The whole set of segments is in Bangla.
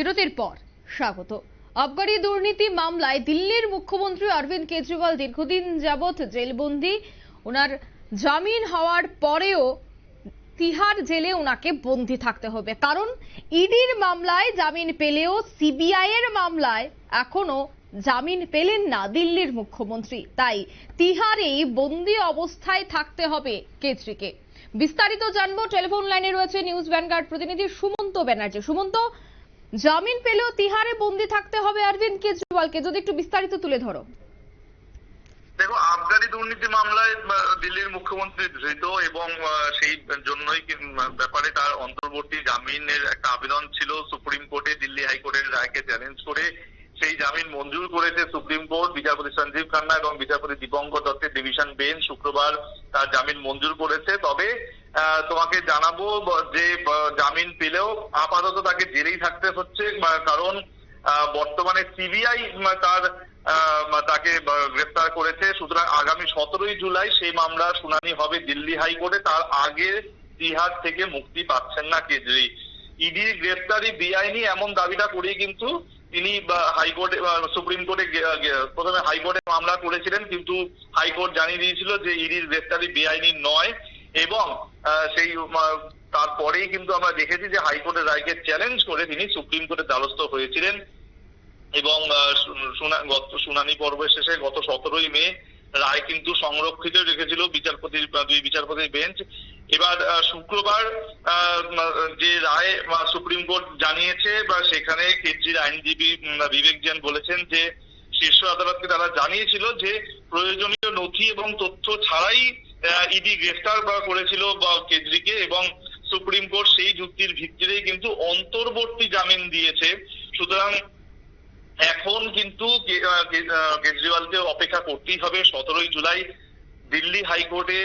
বিরতির পর স্বাগত। আবগারি দুর্নীতি মামলায় দিল্লির মুখ্যমন্ত্রী অরবিন্দ কেজরিওয়াল দীর্ঘদিন যাবৎ জেলবন্দি। ওনার জামিন হওয়ার পরেও তিহার জেলে ওনাকে বন্দি থাকতে হবে। কারণ ইডির মামলায় জামিন পেলেও সিবিআই এর মামলায় এখনও জামিন পেলেন না দিল্লির মুখ্যমন্ত্রী। তাই তিহারেই বন্দি অবস্থায় থাকতে হবে কেজরিকে। বিস্তারিত জানব, টেলিফোন লাইনে রয়েছে নিউজ ভ্যানগার্ড প্রতিনিধি সুমন্ত ব্যানার্জি। সুমন্ত জামিন পেলেও তিহারে বন্দি থাকতে হবে অরবিন্দ কেজরিওয়ালকে। যদি একটু বিস্তারিত তুলে ধরো। দেখো, আবগারি দুর্নীতি মামলায় দিল্লির মুখ্যমন্ত্রী ধৃত এবং সেই জন্যই ব্যাপারে তার অন্তর্বর্তী জামিনের একটা আবেদন ছিল সুপ্রিম কোর্টে দিল্লি হাইকোর্টের রায়কে চ্যালেঞ্জ করে। সেই জামিন মঞ্জুর করেছে সুপ্রিম কোর্ট, বিচারপতি সঞ্জীব খান্না এবং বিচারপতি দীপঙ্কর দত্তের ডিভিশন বেঞ্চ শুক্রবার তার জামিন মঞ্জুর করেছে। তবে তোমাকে জানাব যে জামিন পেলেও আপাতত তাকে জেলেই থাকতে হচ্ছে কারণ বর্তমানে সিবিআই তার তাকে গ্রেফতার করেছে। সুতরাং আগামী সতেরোই জুলাই সেই মামলার শুনানি হবে দিল্লি হাইকোর্টে। তার আগে তিহার থেকে মুক্তি পাচ্ছেন না কেজরি। ইডির গ্রেফতারি বেআইনি এমন দাবিটা করেই কিন্তু তিনি হাইকোর্টে সুপ্রিম কোর্টে প্রথমে হাইকোর্টে মামলা করেছিলেন, কিন্তু হাইকোর্ট জানিয়ে দিয়েছিল যে ইডির গ্রেফতারি বেআইনি নয় এবং সেই তারপরেই কিন্তু আমরা দেখেছি যে হাইকোর্টের রায়কে চ্যালেঞ্জ করে তিনি সুপ্রিম কোর্টের দ্বারস্থ হয়েছিলেন এবং শুনানি পর্বের শেষে গত সতেরোই মে রায় কিন্তু সংরক্ষিত রেখেছিল বিচারপতির, দুই বিচারপতির বেঞ্চ। এবার শুক্রবার যে রায় সুপ্রিম কোর্ট জানিয়েছে বা সেখানে কেজরির আইনজীবী বিবেক জৈন বলেছেন যে শীর্ষ আদালতকে তারা জানিয়েছিল যে প্রয়োজনীয় নথি এবং তথ্য ছাড়াই ইডি গ্রেফতার করেছিল বা কেজরিকে এবং সুপ্রিম কোর্ট সেই যুক্তির ভিত্তিতেই কিন্তু অন্তর্বর্তী জামিন দিয়েছে। সুতরাং এখন কিন্তু কেজরিওয়ালকে অপেক্ষা করতেই হবে। সতেরোই জুলাই দিল্লি হাইকোর্টে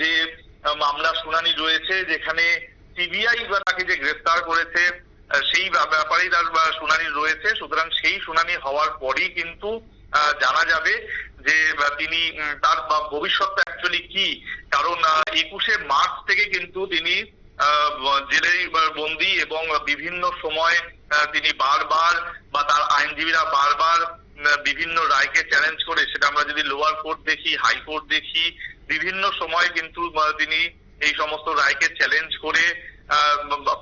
যে মামলা শুনানি রয়েছে যেখানে সিবিআই বা তাকে যে গ্রেফতার করেছে সেই ব্যাপারেই তার শুনানি রয়েছে। সুতরাং সেই শুনানি হওয়ার পরই কিন্তু জানা যাবে যে তিনি তার ভবিষ্যৎটা অ্যাকচুয়ালি কি। কারণ একুশে মার্চ থেকে কিন্তু তিনি জেলেই বন্দি এবং বিভিন্ন সময় তিনি বারবার বা তার আইনজীবীরা বারবার বিভিন্ন রায়কে চ্যালেঞ্জ করে, সেটা আমরা যদি লোয়ার কোর্ট দেখি হাইকোর্ট দেখি, বিভিন্ন সময় কিন্তু তিনি এই সমস্ত রায়কে চ্যালেঞ্জ করে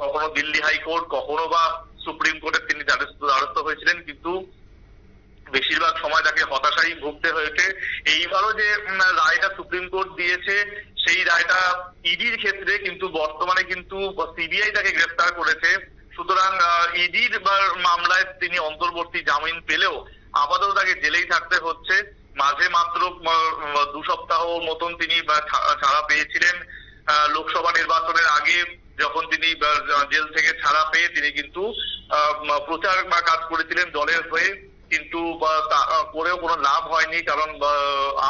কখনো দিল্লি হাইকোর্ট কখনো বা সুপ্রিম কোর্টে তিনি দ্বারস্থ হয়েছিলেন, কিন্তু বেশিরভাগ সময় তাকে হতাশাই ভুগতে হয়েছে। এইবারও যে রায়টা সুপ্রিম কোর্ট দিয়েছে, সেই রায়টা ইডির ক্ষেত্রে কিন্তু বর্তমানে কিন্তু সিবিআই তাকে গ্রেফতার করেছে। সুতরাং ইডির মামলায় তিনি অন্তর্বর্তী জামিন পেলেও আপাতত তাকে জেলেই থাকতে হচ্ছে। মাঝে মাত্র দু সপ্তাহ মতন তিনি ছাড়া পেয়েছিলেন। লোকসভা নির্বাচনের আগে যখন তিনি জেল থেকে ছাড়া পেয়ে তিনি কিন্তু প্রচার বা কাজ করেছিলেন দলের হয়ে। কিন্তু করেও কোনো লাভ হয়নি, কারণ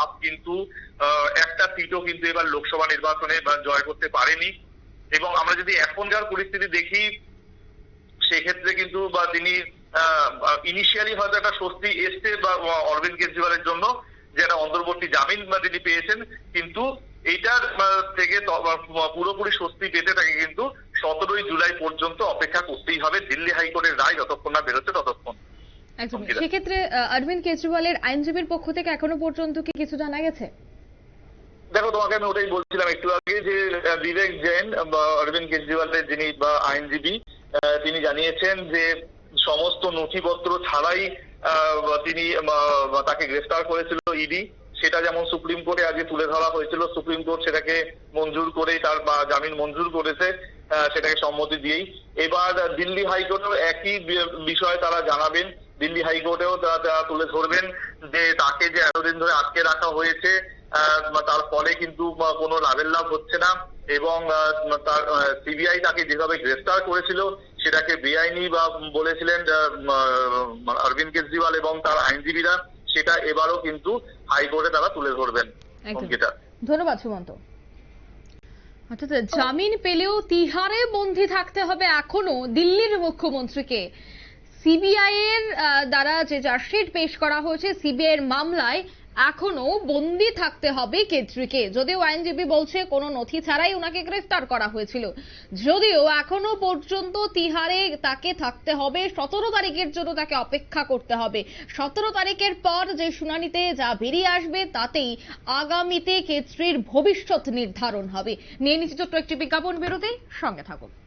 আপ কিন্তু একটা সিটও কিন্তু এবার লোকসভা নির্বাচনে জয় করতে পারেনি। এবং আমরা যদি এখনকার পরিস্থিতি দেখি, সেক্ষেত্রে কিন্তু, বা, তিনি ইনিশিয়ালি হয়তো একটা স্বস্তি এসছে বা অরবিন্দ কেজরিওয়ালের জন্য যে একটা অন্তর্বর্তী জামিন বা তিনি পেয়েছেন। কিন্তু এইটার থেকে পুরোপুরি স্বস্তি পেতে তাকে কিন্তু সতেরোই জুলাই পর্যন্ত অপেক্ষা করতেই হবে। দিল্লি হাইকোর্টের রায় যতক্ষণ না বেরোচ্ছে ততক্ষণ। একদম. সেক্ষেত্রে অরবিন্দ কেজরিওয়ালের আইনজীবীর পক্ষ থেকে এখনও পর্যন্ত কি কিছু জানা গেছে? দেখো তোমাকে আমি ওটাই বলছিলাম একটু আগে যে বিবেক জৈন বা অরবিন্দ কেজরিওয়ালের যিনি বা আইনজীবী তিনি জানিয়েছেন যে সমস্ত নথিপত্র ছাড়াই তিনি তাকে গ্রেফতার করেছিল ইডি সেটা যেমন সুপ্রিম কোর্টে আজকে তুলে ধরা হয়েছিল, সুপ্রিম কোর্ট সেটাকে মঞ্জুর করে তার জামিন মঞ্জুর করেছে সেটাকে সম্মতি দিয়েই। এবার দিল্লি হাইকোর্টেও একই বিষয় তারা জানাবেন। দিল্লি হাইকোর্টেও তারা তুলে ধরবেন যে তাকে যে এতদিন ধরে আটকে রাখা হয়েছে তার ফলে কিন্তু কোনো লাভের লাভ হচ্ছে না এবং তার সিবিআই তাকে যেভাবে গ্রেফতার করেছিল সেটাকে বেআইনি বা বলেছিলেন অরবিন্দ কেজরিওয়াল এবং তার আইনজীবীরা সেটা এবারও কিন্তু হাইকোর্টে তারা তুলে ধরবেন। ধন্যবাদ সুমন্ত। অর্থাৎ জামিন পেলেও তিহারে বন্দি থাকতে হবে এখনও দিল্লির মুখ্যমন্ত্রীকে। সিবিআই এর দ্বারা যে চার্জশিট পেশ করা হয়েছে সিবিআই এর মামলায় এখনও বন্দি থাকতে হবে কেজরিকে যদিও আইনজীবী বলছে, কোনো নথি ছাড়াই ওনাকে গ্রেফতার করা হয়েছিল। যদিও এখনও পর্যন্ত তিহারে তাকে থাকতে হবে, সতেরো তারিখের জন্য তাকে অপেক্ষা করতে হবে। সতেরো তারিখের পর যে শুনানিতে যা বেরিয়ে আসবে, তাতেই আগামীতে কেজরির ভবিষ্যৎ নির্ধারণ হবে। নিয়ে নিচ্ছি ছোট্ট একটি বিজ্ঞাপন বিরতি, সঙ্গে থাকুন।